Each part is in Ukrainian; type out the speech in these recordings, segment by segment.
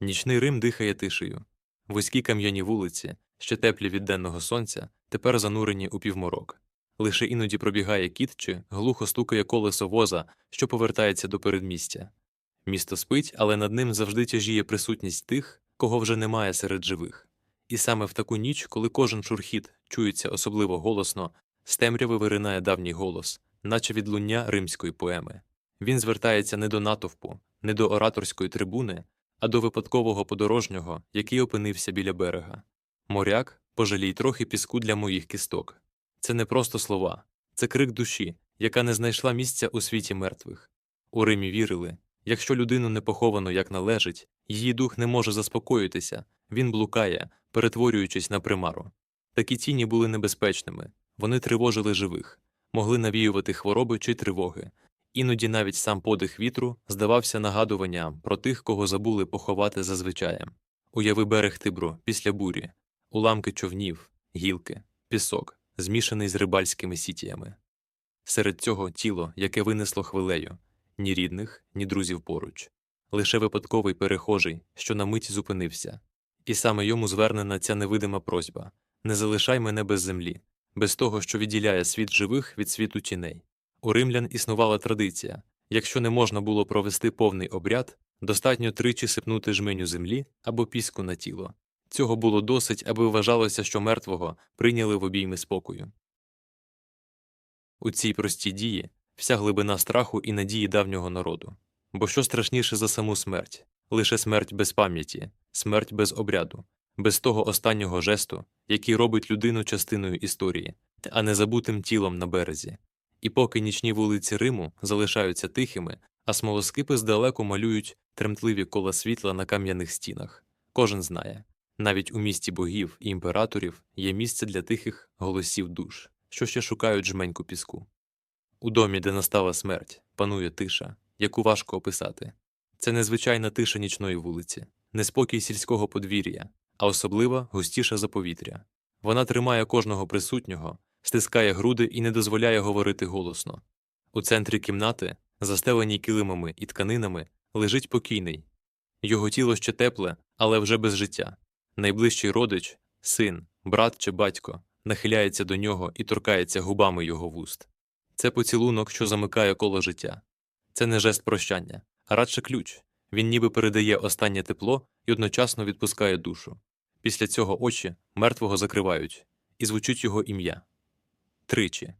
Нічний Рим дихає тишею. Вузькі кам'яні вулиці, ще теплі від денного сонця, тепер занурені у півморок. Лише іноді пробігає кіт чи глухо стукає колесо воза, що повертається до передмістя. Місто спить, але над ним завжди тяжіє присутність тих, кого вже немає серед живих. І саме в таку ніч, коли кожен шурхіт чується особливо голосно, з темряви виринає давній голос, наче відлуння римської поеми. Він звертається не до натовпу, не до ораторської трибуни, а до випадкового подорожнього, який опинився біля берега. Моряк, пожалій трохи піску для моїх кісток. Це не просто слова, це крик душі, яка не знайшла місця у світі мертвих. У Римі вірили якщо людину не поховано як належить, її дух не може заспокоїтися, він блукає, перетворюючись на примару. Такі тіні були небезпечними, вони тривожили живих, могли навіювати хвороби чи тривоги. Іноді навіть сам подих вітру здавався нагадуванням про тих, кого забули поховати зазвичаєм. Уяви берег Тибру після бурі, уламки човнів, гілки, пісок, змішаний з рибальськими сітіями. Серед цього тіло, яке винесло хвилею, ні рідних, ні друзів поруч, лише випадковий перехожий, що на мить зупинився. І саме йому звернена ця невидима просьба не залишай мене без землі, без того, що відділяє світ живих від світу тіней. У римлян існувала традиція якщо не можна було провести повний обряд, достатньо тричі сипнути жменю землі або піску на тіло. Цього було досить, аби вважалося, що мертвого прийняли в обійми спокою. У цій простій дії вся глибина страху і надії давнього народу. Бо що страшніше за саму смерть лише смерть без пам'яті, смерть без обряду, без того останнього жесту, який робить людину частиною історії, а не забутим тілом на березі. І поки нічні вулиці Риму залишаються тихими, а смолоскипи здалеку малюють тремтливі кола світла на кам'яних стінах, кожен знає навіть у місті богів і імператорів є місце для тихих голосів душ, що ще шукають жменьку піску. У домі, де настала смерть, панує тиша, яку важко описати. Це незвичайна тиша нічної вулиці, неспокій сільського подвір'я, а особливо густіша за повітря. Вона тримає кожного присутнього, стискає груди і не дозволяє говорити голосно. У центрі кімнати, застеленій килимами і тканинами, лежить покійний. Його тіло ще тепле, але вже без життя. Найближчий родич, син, брат чи батько, нахиляється до нього і торкається губами його вуст. Це поцілунок, що замикає коло життя. Це не жест прощання, а радше ключ. Він ніби передає останнє тепло і одночасно відпускає душу. Після цього очі мертвого закривають, і звучить його ім'я. Тричі.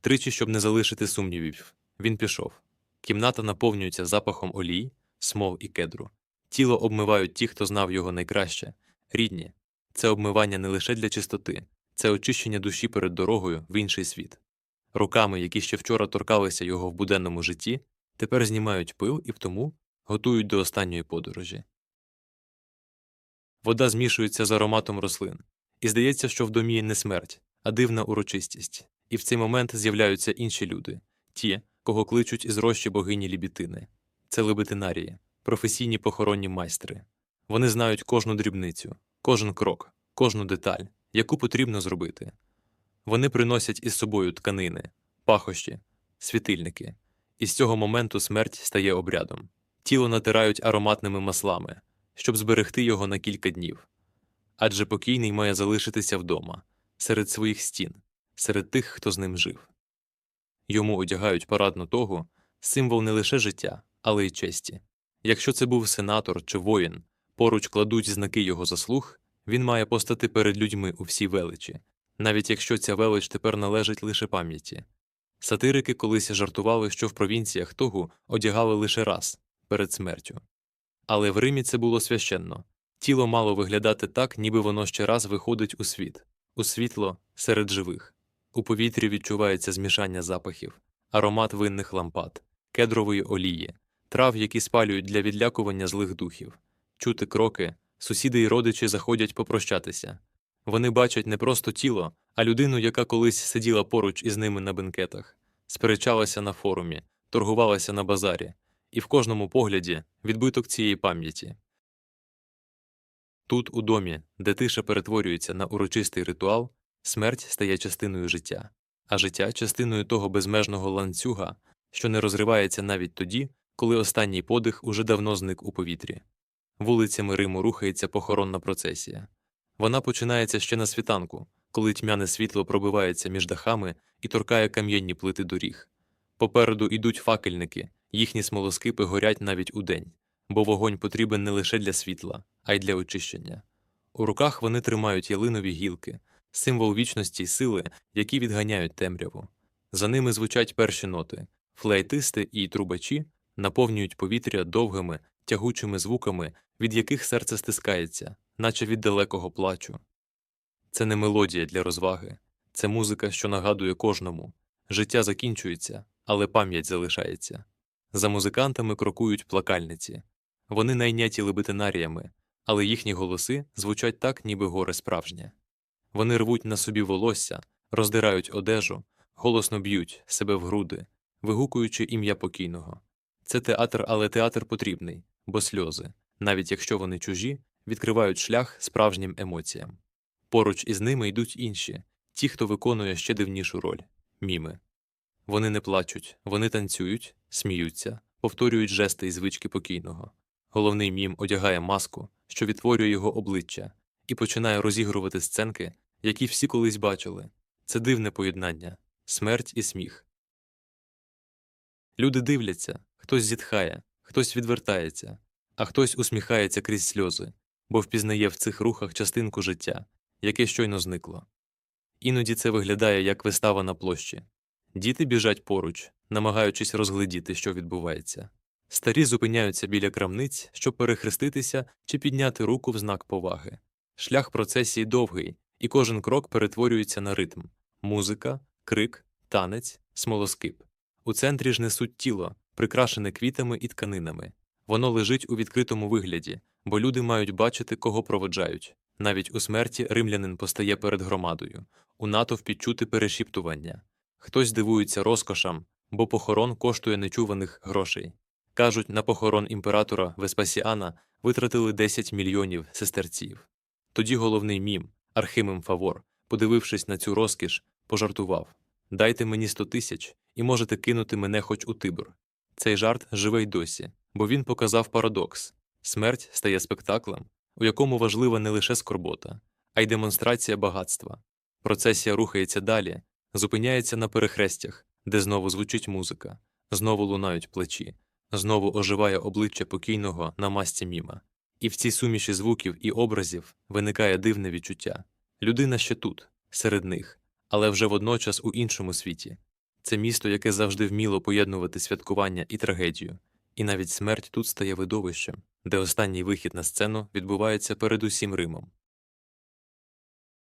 Тричі, щоб не залишити сумнівів. Він пішов. Кімната наповнюється запахом олій, смол і кедру. Тіло обмивають ті, хто знав його найкраще, рідні. Це обмивання не лише для чистоти, це очищення душі перед дорогою в інший світ. Руками, які ще вчора торкалися його в буденному житті, тепер знімають пил і втому готують до останньої подорожі. Вода змішується з ароматом рослин, і здається, що в домі не смерть, а дивна урочистість. І в цей момент з'являються інші люди ті, кого кличуть із рощі богині Лібітини. Це лебетинарії, професійні похоронні майстри. Вони знають кожну дрібницю, кожен крок, кожну деталь, яку потрібно зробити. Вони приносять із собою тканини, пахощі, світильники, і з цього моменту смерть стає обрядом. Тіло натирають ароматними маслами, щоб зберегти його на кілька днів. Адже покійний має залишитися вдома, серед своїх стін, серед тих, хто з ним жив. Йому одягають парадну тогу, символ не лише життя, але й честі. Якщо це був сенатор чи воїн, поруч кладуть знаки його заслуг, він має постати перед людьми у всій величі, навіть якщо ця велич тепер належить лише пам'яті. Сатирики колись жартували, що в провінціях тогу одягали лише раз перед смертю. Але в Римі це було священно тіло мало виглядати так, ніби воно ще раз виходить у світ, у світло серед живих. У повітрі відчувається змішання запахів, аромат винних лампад, кедрової олії, трав, які спалюють для відлякування злих духів, чути кроки, сусіди й родичі заходять попрощатися. Вони бачать не просто тіло, а людину, яка колись сиділа поруч із ними на бенкетах, сперечалася на форумі, торгувалася на базарі, і в кожному погляді відбиток цієї пам'яті. Тут, у домі, де тиша перетворюється на урочистий ритуал, смерть стає частиною життя, а життя частиною того безмежного ланцюга, що не розривається навіть тоді, коли останній подих уже давно зник у повітрі. Вулицями Риму рухається похоронна процесія. Вона починається ще на світанку, коли тьмяне світло пробивається між дахами і торкає кам'янні плити доріг. Попереду йдуть факельники, їхні смолоскипи горять навіть удень, бо вогонь потрібен не лише для світла, а й для очищення. У руках вони тримають ялинові гілки, символ вічності й сили, які відганяють темряву. За ними звучать перші ноти. Флейтисти і трубачі наповнюють повітря довгими, тягучими звуками, від яких серце стискається, наче від далекого плачу. Це не мелодія для розваги, це музика, що нагадує кожному. Життя закінчується, але пам'ять залишається. За музикантами крокують плакальниці. Вони найняті лебетинаріями, але їхні голоси звучать так, ніби горе справжнє. Вони рвуть на собі волосся, роздирають одежу, голосно б'ють себе в груди, вигукуючи ім'я покійного. Це театр, але театр потрібний, бо сльози, навіть якщо вони чужі, відкривають шлях справжнім емоціям. Поруч із ними йдуть інші, ті, хто виконує ще дивнішу роль міми. Вони не плачуть, вони танцюють, сміються, повторюють жести і звички покійного. Головний мім одягає маску, що відтворює його обличчя, і починає розігрувати сценки, які всі колись бачили. Це дивне поєднання смерть і сміх. Люди дивляться, хтось зітхає, хтось відвертається, а хтось усміхається крізь сльози, бо впізнає в цих рухах частинку життя, яке щойно зникло. Іноді це виглядає як вистава на площі. Діти біжать поруч, намагаючись розгледіти, що відбувається. Старі зупиняються біля крамниць, щоб перехреститися чи підняти руку в знак поваги. Шлях процесії довгий, і кожен крок перетворюється на ритм музика, крик, танець, смолоскип. У центрі ж несуть тіло, прикрашене квітами і тканинами. Воно лежить у відкритому вигляді, бо люди мають бачити, кого проводжають. Навіть у смерті римлянин постає перед громадою, у натовпі чути перешіптування. Хтось дивується розкошам, бо похорон коштує нечуваних грошей. Кажуть, на похорон імператора Веспасіана витратили 10 мільйонів сестерців. Тоді головний мім, Архимем Фавор, подивившись на цю розкіш, пожартував Дайте мені 100 тисяч і можете кинути мене хоч у Тибр. Цей жарт живе й досі, бо він показав парадокс смерть стає спектаклем, у якому важлива не лише скорбота, а й демонстрація багатства. Процесія рухається далі, зупиняється на перехрестях, де знову звучить музика, знову лунають плечі, знову оживає обличчя покійного на масці міма. І в цій суміші звуків і образів виникає дивне відчуття людина ще тут, серед них, але вже водночас у іншому світі. Це місто, яке завжди вміло поєднувати святкування і трагедію, і навіть смерть тут стає видовищем, де останній вихід на сцену відбувається перед усім Римом.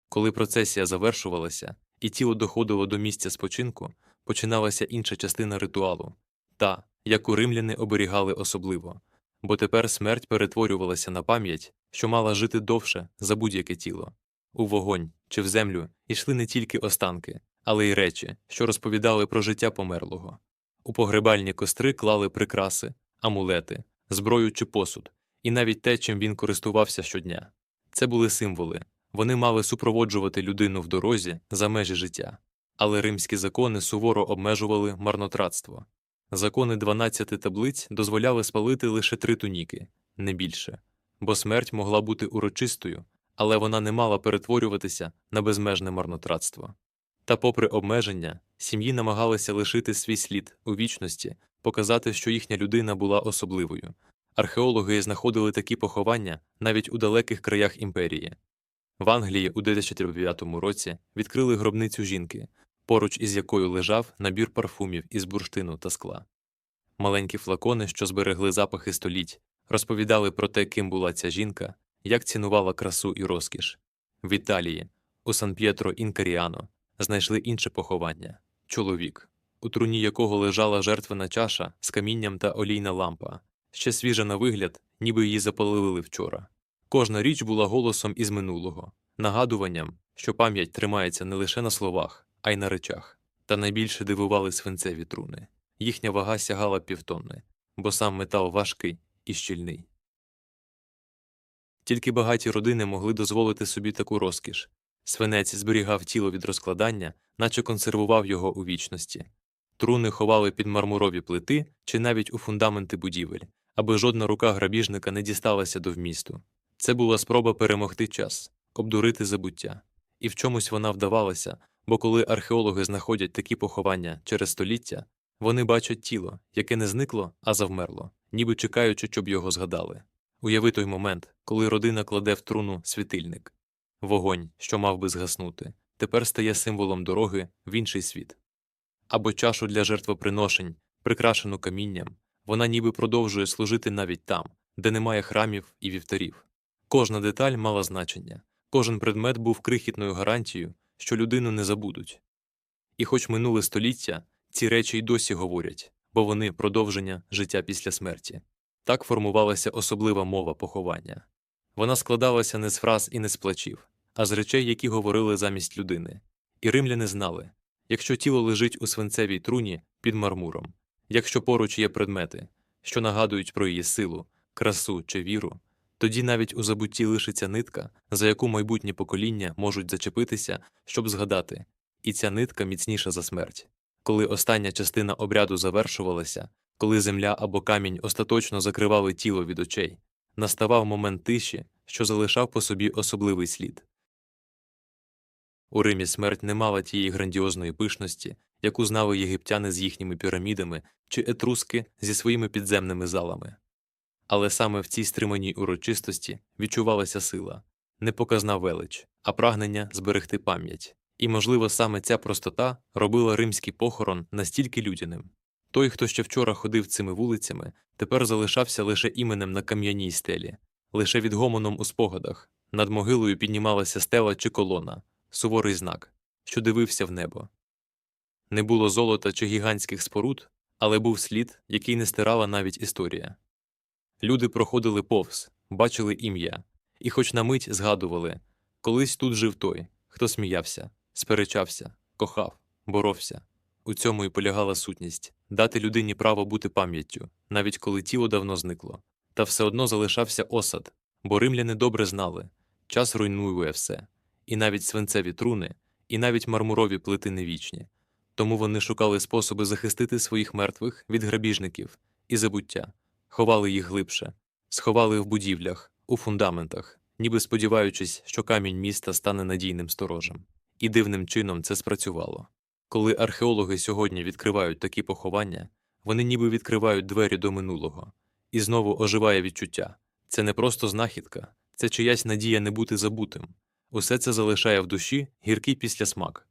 Коли процесія завершувалася, і тіло доходило до місця спочинку, починалася інша частина ритуалу та, яку римляни оберігали особливо, бо тепер смерть перетворювалася на пам'ять, що мала жити довше за будь-яке тіло. У вогонь чи в землю йшли не тільки останки, але й речі, що розповідали про життя померлого. У погребальні костри клали прикраси, амулети, зброю чи посуд, і навіть те, чим він користувався щодня. Це були символи, вони мали супроводжувати людину в дорозі за межі життя. Але римські закони суворо обмежували марнотратство. Закони 12 таблиць дозволяли спалити лише три туніки, не більше, бо смерть могла бути урочистою, але вона не мала перетворюватися на безмежне марнотратство. Та, попри обмеження, сім'ї намагалися лишити свій слід у вічності, показати, що їхня людина була особливою. Археологи знаходили такі поховання навіть у далеких краях імперії. В Англії у 2009 році відкрили гробницю жінки, поруч із якою лежав набір парфумів із бурштину та скла. Маленькі флакони, що зберегли запахи століть, розповідали про те, ким була ця жінка, як цінувала красу і розкіш. В Італії, у Сан П'єтро Інкаріано, знайшли інше поховання чоловік, у труні якого лежала жертвена чаша з камінням та олійна лампа, ще свіжа на вигляд, ніби її запалили вчора. Кожна річ була голосом із минулого, нагадуванням, що пам'ять тримається не лише на словах, а й на речах. Та найбільше дивували свинцеві труни. Їхня вага сягала півтонни, бо сам метал важкий і щільний. Тільки багаті родини могли дозволити собі таку розкіш. Свинець зберігав тіло від розкладання, наче консервував його у вічності. Труни ховали під мармурові плити чи навіть у фундаменти будівель, аби жодна рука грабіжника не дісталася до вмісту. Це була спроба перемогти час, обдурити забуття. І в чомусь вона вдавалася, бо коли археологи знаходять такі поховання через століття, вони бачать тіло, яке не зникло, а завмерло, ніби чекаючи, щоб його згадали. Уяви той момент, коли родина кладе в труну світильник. Вогонь, що мав би згаснути, тепер стає символом дороги в інший світ. Або чашу для жертвоприношень, прикрашену камінням, вона ніби продовжує служити навіть там, де немає храмів і вівтарів. Кожна деталь мала значення, кожен предмет був крихітною гарантією, що людину не забудуть. І хоч минуле століття, ці речі й досі говорять, бо вони продовження життя після смерті. Так формувалася особлива мова поховання. Вона складалася не з фраз і не з плачів, а з речей, які говорили замість людини. І римляни знали якщо тіло лежить у свинцевій труні під мармуром, якщо поруч є предмети, що нагадують про її силу, красу чи віру, тоді навіть у забутті лишиться нитка, за яку майбутні покоління можуть зачепитися, щоб згадати, і ця нитка міцніша за смерть. Коли остання частина обряду завершувалася, коли земля або камінь остаточно закривали тіло від очей, наставав момент тиші, що залишав по собі особливий слід. У Римі смерть не мала тієї грандіозної пишності, яку знали єгиптяни з їхніми пірамідами чи етруски зі своїми підземними залами. Але саме в цій стриманій урочистості відчувалася сила, не показна велич, а прагнення зберегти пам'ять. І, можливо, саме ця простота робила римський похорон настільки людяним. Той, хто ще вчора ходив цими вулицями, тепер залишався лише іменем на кам'яній стелі, лише відгомоном у спогадах. Над могилою піднімалася стела чи колона, суворий знак, що дивився в небо. Не було золота чи гігантських споруд, але був слід, який не стирала навіть історія. Люди проходили повз, бачили ім'я, і хоч на мить згадували колись тут жив той, хто сміявся, сперечався, кохав, боровся. У цьому і полягала сутність дати людині право бути пам'яттю, навіть коли тіло давно зникло. Та все одно залишався осад, бо римляни добре знали час руйнує все, і навіть свинцеві труни, і навіть мармурові плити не вічні. Тому вони шукали способи захистити своїх мертвих від грабіжників і забуття, ховали їх глибше, сховали в будівлях, у фундаментах, ніби сподіваючись, що камінь міста стане надійним сторожем. І дивним чином це спрацювало. Коли археологи сьогодні відкривають такі поховання, вони ніби відкривають двері до минулого, і знову оживає відчуття це не просто знахідка, це чиясь надія не бути забутим. Усе це залишає в душі гіркий післясмак.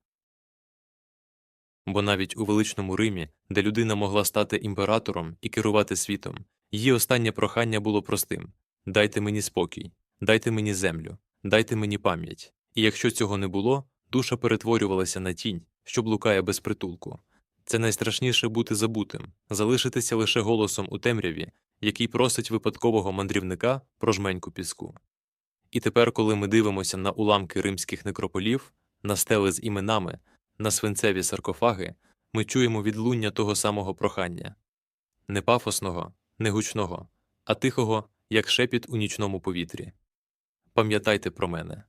Бо навіть у величному Римі, де людина могла стати імператором і керувати світом, її останнє прохання було простим дайте мені спокій, дайте мені землю, дайте мені пам'ять. І якщо цього не було, душа перетворювалася на тінь, що блукає без притулку. Це найстрашніше бути забутим, залишитися лише голосом у темряві, який просить випадкового мандрівника про жменьку піску. І тепер, коли ми дивимося на уламки римських некрополів, на стели з іменами, на свинцеві саркофаги, ми чуємо відлуння того самого прохання не пафосного, не гучного, а тихого, як шепіт у нічному повітрі. Пам'ятайте про мене,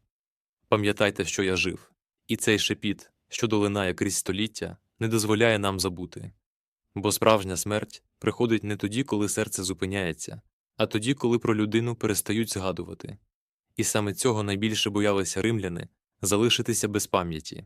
пам'ятайте, що я жив, і цей шепіт, що долинає крізь століття, не дозволяє нам забути. Бо справжня смерть приходить не тоді, коли серце зупиняється, а тоді, коли про людину перестають згадувати. І саме цього найбільше боялися римляни залишитися без пам'яті.